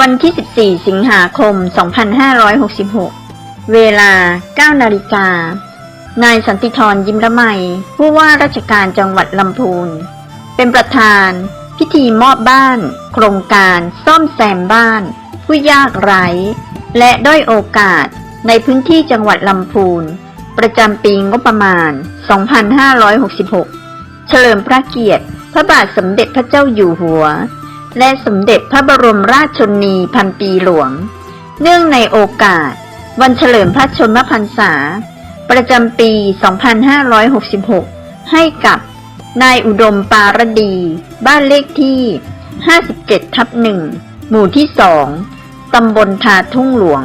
วันที่ 14 สิงหาคม 2566 เวลา 9 นาฬิกา นายสันติธรยิ้มละไม ผู้ว่าราชการจังหวัดลำพูน เป็นประธาน พิธีมอบบ้าน โครงการซ่อมแซมบ้าน ผู้ยากไร้ และด้อยโอกาสในพื้นที่จังหวัดลำพูน ประจำปีงบประมาณ 2566 เฉลิมพระเกียรติ พระบาทสมเด็จพระเจ้าอยู่หัว และสมเด็จพระบรมราชชนนีพันปีหลวง เนื่องในโอกาส วันเฉลิมพระชนมพรรษา ประจำปี 2566 ให้กับนายอุดมปารดี บ้านเลขที่ 57 ทับหนึ่งหมู่ที่สองตำบลทาทุ่งหลวง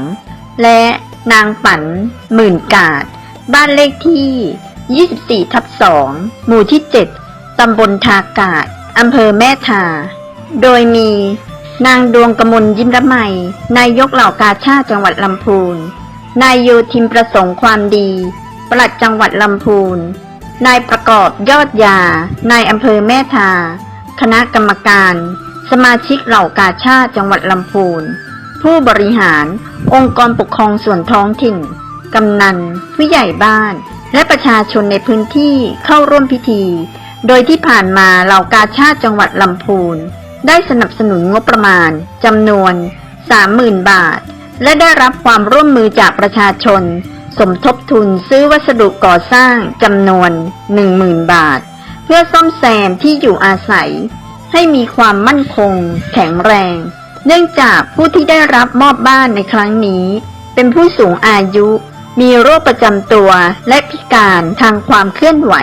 และนางปันหมื่นกาด บ้านเลขที่ 24 ทับสองหมู่ที่ 7 ตำบลทากาด อำเภอแม่ทา โดยมี นางดวงกมลยิ้มระไมนายกเหล่ากาชาจังหวัดลำพูน นายโยทิมประสงค์ความดี ปลัดจังหวัดลำพูน นายประกอบยอดยา นายอำเภอแม่ทา คณะกรรมการ สมาชิกเหล่ากาชาจังหวัดลำพูน ผู้บริหาร องค์กรปกครองส่วนท้องถิ่น กำนัน ผู้ใหญ่บ้าน และประชาชนในพื้นที่เข้าร่วมพิธี โดยที่ผ่านมาเหล่ากาชาจังหวัดลำพูน ได้สนับสนุนงบประมาณจำนวน 30,000 บาท และได้รับความร่วมมือจากประชาชน สมทบทุนซื้อวัสดุก่อสร้างจำนวน 10,000 บาท เพื่อซ่อมแซมที่อยู่อาศัย ให้มีความมั่นคง แข็งแรง เนื่องจากผู้ที่ได้รับมอบบ้านในครั้งนี้ เป็นผู้สูงอายุ มีโรคประจำตัวและพิการทางความเคลื่อนไหว